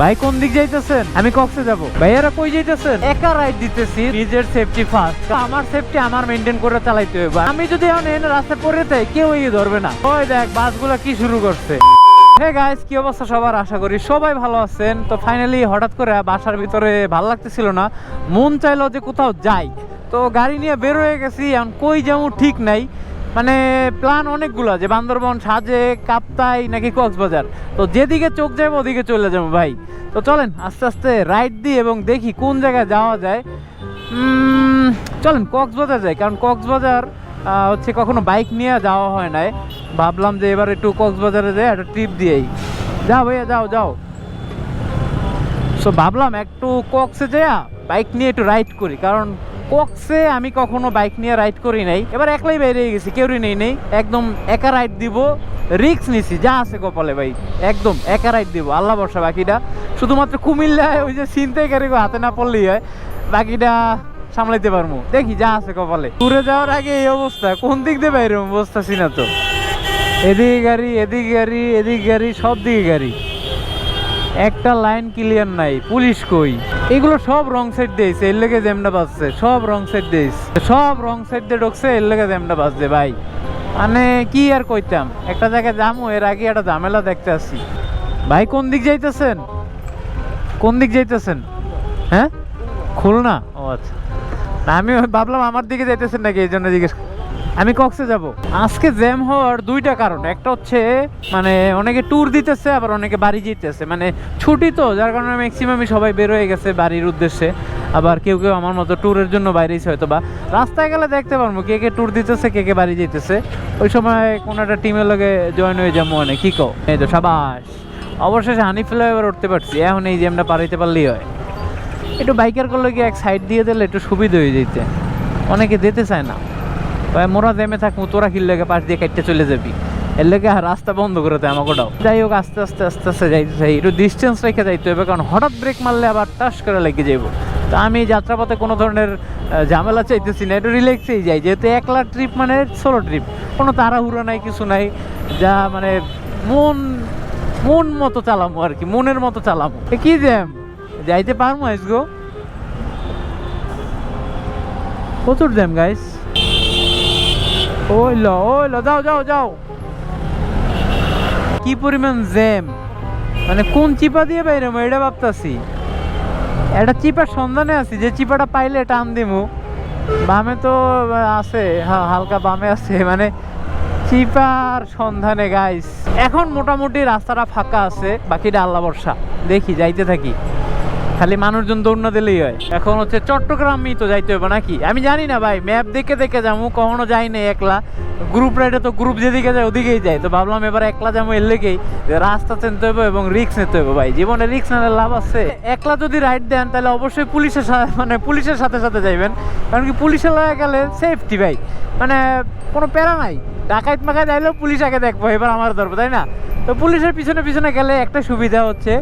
ভাই কোন দিক যাইতেছেন? আমি কক্সে যাব। ভাইয়ারা কই যাইতেছেন? একা রাইড দিতেছি। নিজের সেফটি ফার্স্ট আমার সেফটি আমার মেনটেন করে চালাইতে হবে আমি যদি এখন এনে রাস্তায় পড়ে যাই কেউ এই ধরবে না। ওই দেখ বাসগুলা কি শুরু করছে। হে গাইস কি অবস্থা সবার? আশা করি সবাই ভালো আছেন। তো ফাইনালি হঠাৎ করে বাসার ভিতরে ভালো লাগতেছিল না। মন চাইলো যে কোথাও যাই। তো গাড়ি নিয়ে বের হয়ে গেছি এখন কই যাব ঠিক নাই। মানে প্ল্যান অনেকগুলো, যে বান্দরবন, সাজে, কাপ্তাই নাকি কক্সবাজার। তো যেদিকে চোখ যাবে ওদিকে চলে যাব ভাই। তো চলেন, আস্তে আস্তে রাইড দিই এবং দেখি কোন জায়গায় যাওয়া যায়। চলেন কক্সবাজার যাই, কারণ কক্সবাজার হচ্ছে কখনো বাইক নিয়ে যাওয়া হয় নাই। ভাবলাম যে এবার একটু কক্সবাজারে যাই, একটা ট্রিপ দিয়েই। যাও ভাইয়া, যাও যাও। সো ভাবলাম একটু কক্সে যাইয়া বাইক নিয়ে একটু রাইড করি, কারণ কক্সে আমি কখনো বাইক নিয়ে রাইড করি নাই। এবার একলাই বাইরে গেছি কেউই নেই নেই। একদম একা রাইড দিব রিক্স নিছি, যা আছে কপালে ভাই। একদম একা রাইড দিব, আল্লাহ বর্ষা বাকিটা শুধুমাত্র কুমিল্লায় ওই যে চিন্তাই গাড়ি হাতে না পড়লেই হয়, বাকিটা সামলাইতে পারব। দেখি যা আছে কপালে। ট্যুরে যাওয়ার আগে এই অবস্থা, কোন দিক দিয়ে বাইরে? বুঝতেছি না তো। এদিকে গাড়ি এদিকে গাড়ি এদিকে গাড়ি, সব দিকে গাড়ি। একটা লাইন ক্লিয়ার নাই, পুলিশ কই? এগুলো সব রং সাইড দিয়েছে এর লেগে জ্যামটা বাজছে, সব রং সাইড দিয়েছে সব রং সাইড দিয়ে ঢুকছে, এর লেগে জ্যামটা বাজছে, ভাই। মানে কি আর কইতাম? একটা জায়গায় যামো, এর আগে একটা ঝামেলা দেখতে আসি ভাই, কোন দিক যাইতেছেন? কোন দিক যাইতেছেন? হ্যাঁ? খুলনা? ও আচ্ছা। আমি ভাবলাম আমার দিকে যাইতেছেন নাকি, এই জন্য জিজ্ঞেস আমি কক্সে যাব। আজকে জ্যাম হওয়ার দুইটা কারণ। একটা হচ্ছে মানে অনেকে ট্যুর দিতেছে, আবার অনেকে বাড়ি যেতেছে। মানে ছুটি তো, যার কারণে ম্যাক্সিমামই সবাই বের হয়ে গেছে বাড়ির উদ্দেশ্যে। আবার কেউ কেউ আমার মতো ট্যুরের জন্য বাইরেছে হয়তো বা রাস্তায় গেলে দেখতে পারব, কে কে ট্যুর দিতেছে, কে কে বাড়ি যেতেছে। ওই সময় কোনো একটা টিমের লগে জয়েন হয়ে যাব মানে কি কো এই তো, সাবাস। অবশেষে হানি ফ্লাইওভার উঠতে পারছি। এখন এই জ্যামটা পারাইতে পারলেই হয়। একটু বাইকার করলে কি এক সাইড দিয়ে দিলে একটু সুবিধা হয়ে যেতে। অনেকে দিতে চায় না। মোরা দেমে থাকব তোরা কিল লেগে পাশ দিয়ে কাটতে চলে যাবি? এর লেগে রাস্তা বন্ধ করে দেয় আমাকে ওটাও যাই হোক, আস্তে আস্তে আস্তে আস্তে যাইতে চাই। একটু ডিস্টেন্স রেখে যাইতে হবে, কারণ হঠাৎ ব্রেক মারলে আবার টাস করে লেগে যাইব। তো আমি যাত্রাপথে কোনো ধরনের ঝামেলা চাইতেছি না, একটু রিল্যাক্সেই যাই। যেহেতু একলা ট্রিপ মানে সোলো ট্রিপ কোনো তাড়াহুড়ো নাই, কিছু নাই। যা মানে মন মন মতো চালামো আর কি, মনের মতো চালামো। কি জ্যাম? যাইতে পারব আজগো প্রচুর জ্যাম গাইস ওই ল ওই ল যাও যাও যাও। কি পরিমাণ জ্যাম? মানে কোন চিপা দিয়ে বাইরে এটা ভাবতাছি। একটা চিপার সন্ধানে আছি, যে চিপাটা পাইলে টান দিমু। বামে তো আছে হালকা বামে আছে মানে চিপার সন্ধানে গাইস এখন মোটামুটি রাস্তাটা ফাঁকা আছে, বাকিটা আল্লাহ বর্ষা দেখি, যাইতে থাকি। খালি মানুষজন দৌড়না দিলেই হয়। এখন হচ্ছে চট্টগ্রামই তো যাইতে হবে নাকি? আমি জানি না ভাই ম্যাপ দেখে দেখে যাব, কখনো যাই না একলা। গ্রুপ রাইডে তো গ্রুপ যেদিকে যায় ওদিকেই যায়। তো ভাবলাম এবার একলা যাব এর লেগেই। রাস্তা চিনতে হবে এবং রিক্স নিতে হবে ভাই। জীবনে রিক্স নিলে লাভ আছে। একলা যদি রাইড দেন, তাহলে অবশ্যই পুলিশের সাথে মানে পুলিশের সাথে সাথে যাইবেন। কারণ কি পুলিশের লাগে গেলে সেফটি ভাই। মানে কোনো প্যারা নাই। ডাকাইত মাকায় যাইলেও পুলিশ আগে দেখব, এবার আমার ধরবো, তাই না? তো পুলিশের পিছনে পিছনে গেলে একটা সুবিধা হচ্ছে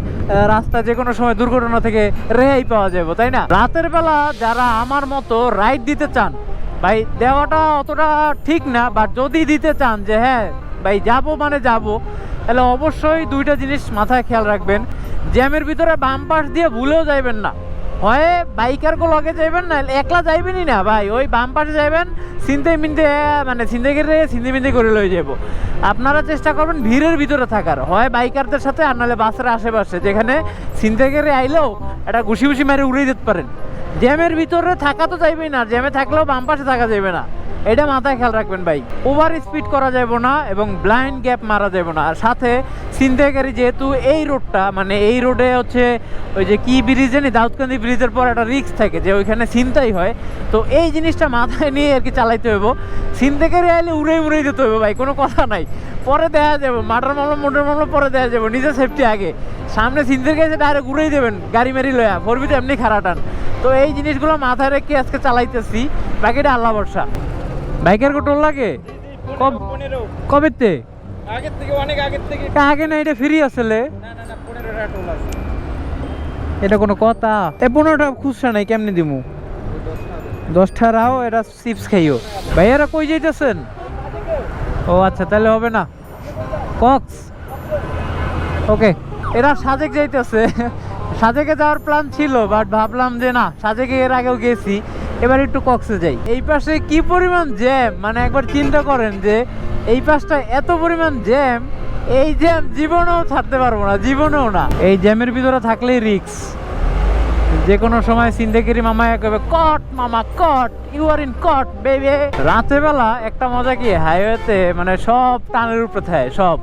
রাস্তা যে কোনো সময় দুর্ঘটনা থেকে রেহাই পাওয়া যাবে, তাই না? রাতের বেলা যারা আমার মতো রাইড দিতে চান, ভাই, দেওয়াটা অতটা ঠিক না বা যদি দিতে চান যে হ্যাঁ ভাই, যাব মানে যাব, তাহলে অবশ্যই দুইটা জিনিস মাথায় খেয়াল রাখবেন। জ্যামের ভিতরে বাম পাশ দিয়ে ভুলেও যাইবেন না। হয় বাইকার গো লগে যাইবেন না, একলা যাইবেনই না ভাই। ওই বাম পাশে যাইবেন চিনতে মিনতে মানে চিনতে গেলে চিনতে মিনতে করে লয়ে যাব আপনারা চেষ্টা করবেন ভিড়ের ভিতরে থাকার। হয় বাইকারদের সাথে আর নাহলে বাসের আশেপাশে, যেখানে চিনতে গেলে আইলেও একটা ঘুষি ঘুষি মেরে উড়িয়ে দিতে পারেন। জ্যামের ভিতরে থাকা তো যাইবেই না জ্যামে থাকলেও বাম পাশে থাকা যাইবে না। এটা মাথায় খেয়াল রাখবেন ভাই। ওভার স্পিড করা যাবে না এবং ব্লাইন্ড গ্যাপ মারা যাবে না। আর সাথে ছিনতাইকারী যেহেতু এই রোডটা মানে এই রোডে হচ্ছে ওই যে কি ব্রিজ জানি, দাউদকান্দি ব্রিজের পর একটা রিক্স থাকে যে ওইখানে ছিনতাই হয়। তো এই জিনিসটা মাথায় নিয়ে আর কি চালাইতে হইব। ছিনতাইকারী আইলে উড়ে উড়ে যেতে হবে ভাই, কোনো কথা নাই। পরে দেখা যাবে মাটার মামলা মোটর মামলা পরে দেখা যাবে নিজের সেফটি আগে। সামনে ছিনতে গেছে ডাইরেক্ট উড়েই দেবেন, গাড়ি মেরি লয়া ফোরবি তো এমনি খারাপ টান তো এই জিনিসগুলো মাথায় রেখে আজকে চালাইতেছি। বাকিটা আল্লাহ ভরসা। বাইকের কো টোল লাগে কবেতে? আগের থেকে অনেক আগের থেকে। আগে না এটা ফ্রি আসলে না না না পনেরো টাকা টোল আছে। এটা কোনো কথা? এ পনেরোটা খুচরা নাই কেমনি দিমু? দশটা রাও এটা চিপস খাইও। ভাইয়ারা কই যাইতেছেন? ও আচ্ছা তাহলে হবে না। কক্স। ওকে এরা সাজেক যাইতেছে। সাজেকে যাওয়ার প্ল্যান ছিল বাট ভাবলাম যে না সাজেকে এর আগেও গেছি। এবার একটু কক্সে যাই। এই পাশে কি পরিমাণ জ্যাম মানে একবার চিন্তা করেন যে, এই পাশটা এত পরিমাণ জ্যাম এই জ্যাম জীবনেও ছাড়তে পারব না, জীবনেও না। এই জ্যামের ভিতরে থাকলেই রিক্স যে কোনো সময় সিন্দেগিরি মামা কবে কট মামা, caught you are in caught baby রাতে বেলা একটা মজা কি? হাইওয়েতে মানে সব টানের উপরে থাকে, সব।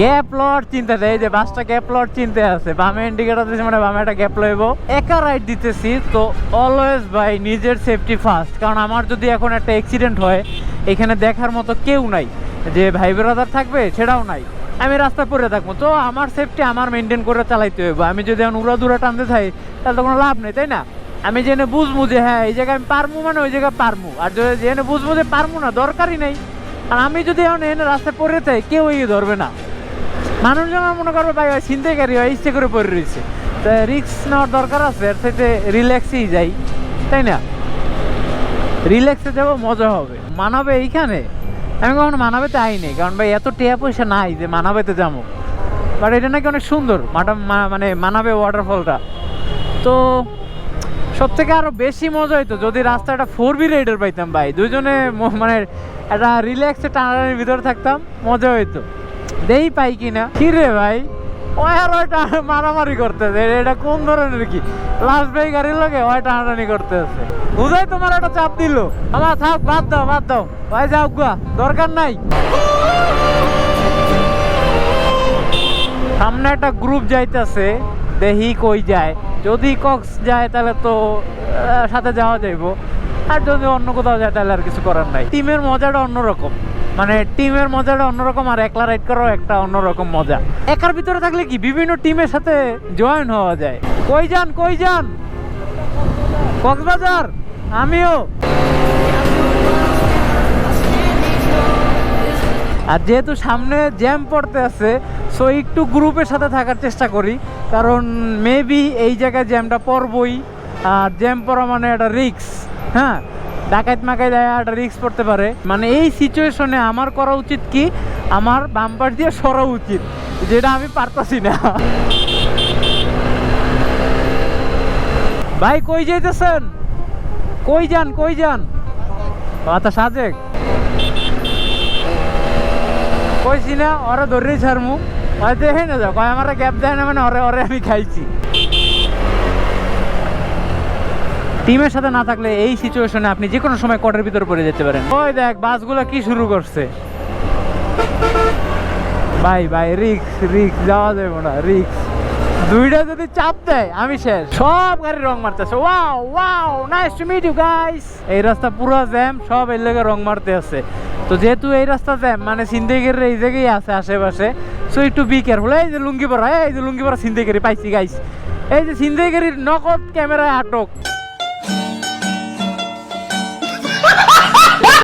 গ্যাপ লট চিনতে এই যে বাসটা গ্যাপ লট চিনতে আছে, বামে ইন্ডিকেটর দিয়েছে মানে বামে একটা গ্যাপ লইব। একা রাইড দিতেছি, তো অলওয়েজ ভাই নিজের সেফটি ফার্স্ট কারণ আমার যদি এখন একটা অ্যাক্সিডেন্ট হয়, এখানে দেখার মতো কেউ নাই। যে ভাই ব্রাদার থাকবে, সেটাও নাই। আমি রাস্তা পরে থাকব, তো আমার সেফটি আমার মেনটেন করে চালাইতে হইব। আমি যদি এখন উড়া দূরা টানতে থাই তাহলে তো কোনো লাভ নেই, তাই না? আমি জেনে বুঝব যে হ্যাঁ এই জায়গায় আমি পারমু মানে ওই জায়গায় পারমু আর যদি জেনে বুঝব যে পারমু না, দরকারই নেই। আর আমি যদি এখন এনে রাস্তায় পড়ে থাই কেউ এই ধরবে না। মানুষজন মনে করবে, ভাই চিন্তাই গাড়ি হয় ইচ্ছে করে পড়ে রয়েছে। তো রিক্স নেওয়ার দরকার আছে, এর সাথে রিল্যাক্সেই যাই, তাই না? রিল্যাক্সে যাব, মজা হবে। মানাবে এইখানে? আমি কখনো মানাবেতে আইনি কারণ ভাই, এত টেয়া পয়সা নাই যে মানাবেতে যাব। বাট এটা নাকি অনেক সুন্দর, মাটা মানে মানাবে ওয়াটারফলটা তো সব থেকে আরও বেশি মজা হইতো যদি রাস্তাটা ফোর বি রাইডার পাইতাম, ভাই। দুজনে মানে একটা রিল্যাক্সে টানাটানির ভিতরে থাকতাম, মজা হইতো। দেই পাই কিনা? কি রে ভাই? ওইটা মারামারি করতেছে। এটা কোন ধরনের কি? লাস্ট ভাই গাড়ির লগে ওই টানাটানি করতেছে। বুঝাই তোমার একটা চাপ দিল। আমার থাক, বাদ দাও বাদ দাও। ভাই, যাও গা। দরকার নাই। সামনে একটা গ্রুপ যাইতেছে। দেহি কই যায়। যদি কক্স যায় তাহলে তো সাথে যাওয়া যাইবো। আর যদি অন্য কোথাও যায় তাহলে আর কিছু করার নাই। টিমের মজাটা অন্যরকম। মানে টিমের মজাটা অন্যরকম আর একলা রাইড করাও একটা অন্যরকম মজা। একার ভিতরে থাকলে কি বিভিন্ন টিমের সাথে জয়েন হওয়া যায়? কই যান কই যান? কক্সবাজার, আমিও। আর যেহেতু সামনে জ্যাম পড়তে আছে সো একটু গ্রুপের সাথে থাকার চেষ্টা করি, কারণ মেবি এই জায়গায় জ্যামটা পড়বই, আর জ্যাম পড়া মানে একটা রিক্স হ্যাঁ? ডাকাত মাকাই দেয় একটা রিক্স পড়তে পারে। মানে এই সিচুয়েশনে আমার করা উচিত কি? আমার বাম্পার দিয়ে সরা উচিত, যেটা আমি পারতাছি না। ভাই, কই যাইতেছেন? কই যান কই যান? আচ্ছা সাজেক কইছি না, ওরা ধরেই ছাড়মু। দেখে না যাও কয় আমার গ্যাপ দেয় না মানে ওরে ওরে আমি খাইছি। টিমের সাথে না থাকলে এই সিচুয়েশনে আপনি যে কোনো সময় কটের ভিতর পড়ে যেতে পারেন। ওই দেখ, বাসগুলো কি শুরু করছে? ভাই ভাই রিক্স রিক্স যাওয়া যাবে না রিক্স দুইটা যদি চাপ দেয়, আমি শেষ। সব গাড়ি রং মারতেছে। Wow wow nice to meet you guys এই রাস্তা পুরো জ্যাম সব এর লেগে রং মারতে আছে। তো যেহেতু এই রাস্তা জ্যাম মানে সিন্দেগের এই জায়গায় আছে আশেপাশে সো একটু বি কেয়ারফুল এই যে লুঙ্গি পরা, এই যে লুঙ্গি পরা সিন্দেগেরি, পাইছি গাইস এই যে সিন্দেগেরির নকদ ক্যামেরায় আটক।